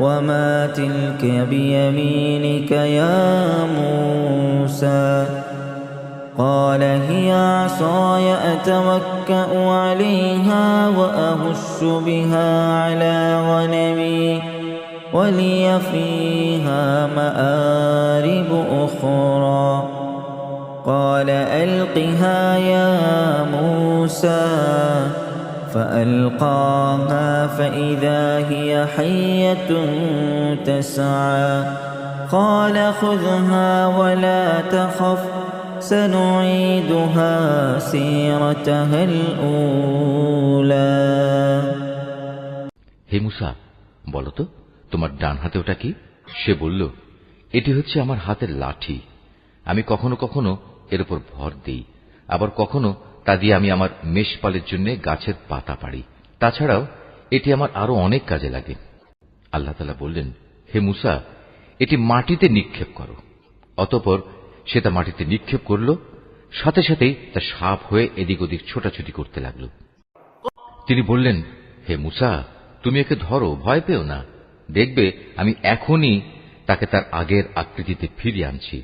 وما تلك بيمينك يا موسى قال هي عصاي أتوكأ عليها وأهش بها على غنمي ولي فيها مآرب أخرى قال ألقها يا موسى فألقاها فإذا هي حية تسعى قال خذها ولا تخف سنعيدها سيرتها الأولى হে মুসা বলো তো তোমার ডান হাতে ওটা কি সে বলল এটি হচ্ছে আমার হাতের লাঠি আমি কখনো কখনো এর উপর ভর দেই আবার কখনো তা দিয়ে আমি আমার মেষপালের জন্য গাছের পাতা পাড়ি। তাছাড়াও, এটি আমার আরও অনেক কাজে লাগে। আল্লাহ তালা বললেন, হে মুসা, এটি মাটিতে নিক্ষেপ করো। অতপর সে তা মাটিতে নিক্ষেপ করল, সাথে সাথেই তা সাপ হয়ে এদিক ওদিক ছোটাছুটি করতে লাগল। তিনি বললেন, হে মুসা, তুমি একে ধরো, ভয় পেও না। দেখবে, আমি এখনই তাকে তার আগের আকৃতিতে ফিরিয়ে আনছি।